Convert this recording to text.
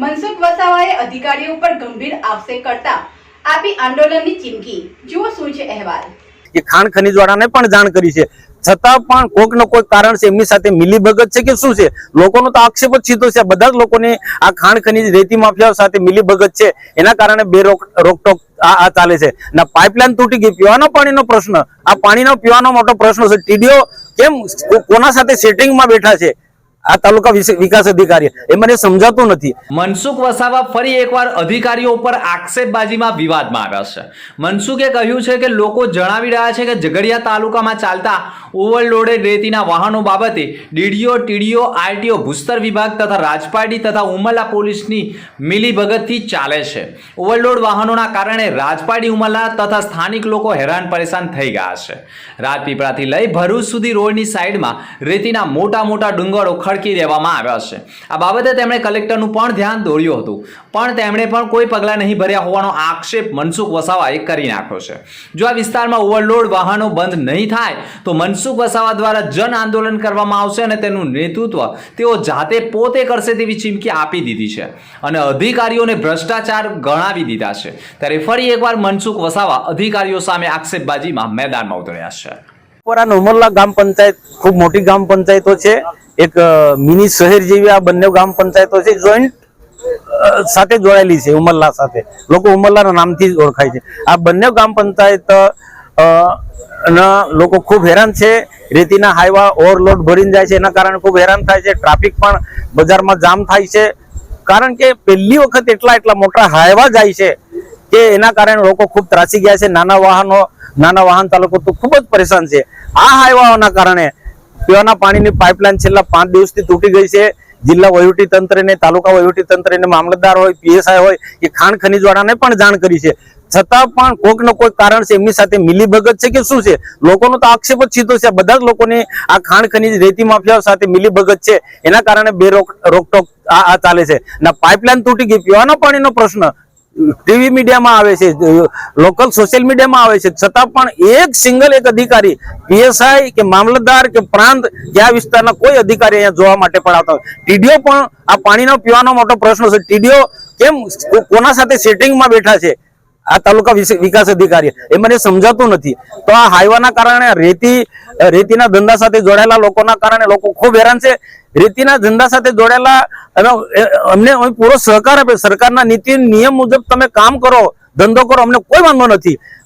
મનસુખ વસાવાએ અધિકારીઓ ઉપર ગંભીર આક્ષેપ કરતા આપી આંદોલનની ચીમકી. જુઓ શું છે અહેવાલ. કે ખાણ ખનીજ વાળાને પણ જાણ કરી છે. છતાં પણ કોઈક ન કોઈક કારણ છે એમની સાથે મિલીભગત છે કે શું છે? લોકોનો તો આક્ષેપ જ સીધો છે. બધા જ લોકોને આ ખાણ ખનીજ રેતી માફિયાઓ સાથે મિલીભગત છે. એના કારણે બે રોક રોકટોક આ ચાલે છે. ના પાઇપલાઇન તૂટી ગઈ. પીવાના પાણીનો પ્રશ્ન. આ પાણીનો પીવાનો મોટો પ્રશ્ન છે. ટીડીઓ કેમ કોના સાથે સેટિંગમાં બેઠા છે? આ તાલુકા વિકાસ અધિકારી. એ મને સમજાતું નથી. મનસુખ વસાવા ફરી એકવાર અધિકારીઓ ઉપર આક્ષેપબાજીમાં વિવાદમાં આવ્યા છે. મનસુખે કહ્યું છે કે લોકો જણાવી રહ્યા છે કે ઝઘડિયા તાલુકામાં ચાલતા ઓવરલોડેડ રેતીના વાહનો બાબતે ડીડીઓ, ટીડીઓ, આરટીઓ, ભૂસ્તર વિભાગ તથા રાજપારડી તથા ઉમરલા પોલીસની મિલીભગતથી ચાલે છે. ઓવરલોડ વાહનોના કારણે રાજપારડી ઉમરલા તથા સ્થાનિક લોકો હેરાન પરેશાન થઈ ગયા છે. રાજપીપળાથી લઈ ભરૂચ સુધી રોડની સાઈડમાં રેતીના મોટા મોટા ડુંગરો ખડકી દેવામાં આવ્યા છે. આ બાબતે તેમણે કલેક્ટરનું પણ ધ્યાન દોર્યું હતું. પણ તેમણે પણ કોઈ પગલાં નહીં ભર્યા હોવાનો આક્ષેપ મનસુખ વસાવાએ કરી નાખ્યો છે. જો આ વિસ્તારમાં ઓવરલોડ વાહનો બંધ નહીં થાય, તો મનસુખ વસાવા દ્વારા જન આંદોલન કરવામાં આવશે અને તેનું નેતૃત્વ તેઓ જાતે પોતે કરશે તેવી ચીમકી આપી દીધી છે. અને અધિકારીઓને ભ્રષ્ટાચાર ગણાવી દીધા છે. ત્યારે ફરી એકવાર મનસુખ વસાવા અધિકારીઓ સામે આક્ષેપબાજીમાં મેદાનમાં ઉતર્યા છે. પર ગામ પંચાયત, ખૂબ મોટી ગામ પંચાયતો છે. એક મિની શહેર જેવી આ બંને ગ્રામ પંચાયતો છે જોઈન્ટ સાથે જોડાયેલી છે, ઉમરલા સાથે. લોકો ઉમરલાના નામથી જ ઓળખાય છે. આ બંને ગ્રામ પંચાયત ના લોકો ખૂબ હેરાન છે. રેતીના હાઈવા ઓવરલોડ ભરીને જાય છે, એના કારણે ખૂબ હેરાન થાય છે. ટ્રાફિક પણ બજારમાં જામ થાય છે. કારણ કે પહેલી વખત એટલા એટલા મોટા હાઈવા જાય છે કે એના કારણે લોકો ખૂબ ત્રાસી ગયા છે. નાના વાહનો, નાના વાહન ચાલકો તો ખૂબ જ પરેશાન છે. આ હાઈવાઓના કારણે પીવાના પાણીની પાઇપલાઇન છેલ્લા પાંચ દિવસથી તૂટી ગઈ છે. જિલ્લા વહીવટી તંત્રને, તાલુકા વહીવટી તંત્રને મામલતદાર હોય, પીએસઆઈ હોય કે ખાણ ખનીજવાળાને પણ જાણ કરી છે. છતાં પણ કોઈક ને કોઈક કારણ છે, એમની સાથે મિલીભગત છે કે શું છે? લોકોનો તો આક્ષેપ જ સીધો છે. બધા જ લોકોની આ ખાણ ખનીજ રેતી માફિયાઓ સાથે મિલીભગત છે. એના કારણે બે રોક રોકટોક આ આ ચાલે છે. ના પાઇપલાઇન તૂટી ગઈ. પીવાના પાણીનો પ્રશ્ન ટીવી મીડિયામાં આવે છે, લોકલ સોશિયલ મીડિયામાં આવે છે. છતાં પણ એક સિંગલ એક અધિકારી પીએસઆઈ કે મામલતદાર કે પ્રાંત કે આ વિસ્તારના કોઈ અધિકારી અહીંયા જોવા માટે પણ આવતા હોય. ટીડીઓ પણ આ પાણીનો પીવાનો મોટો પ્રશ્ન છે. ટીડીઓ કેમ? કોના સાથે સેટિંગમાં બેઠા છે? આ તાલુકા વિકાસ અધિકારી. એ મને સમજાતું નથી. તો આ હાઈવાના કારણે રેતી રેતીના ધંધા સાથે જોડાયેલા લોકોના કારણે લોકો ખૂબ હેરાન છે. રેતીના ધંધા સાથે જોડાયેલા અમને પૂરો સહકાર આપે. સરકારના નીતિ નિયમ મુજબ તમે કામ કરો, ધંધો કરો, અમને કોઈ વાંધો નથી.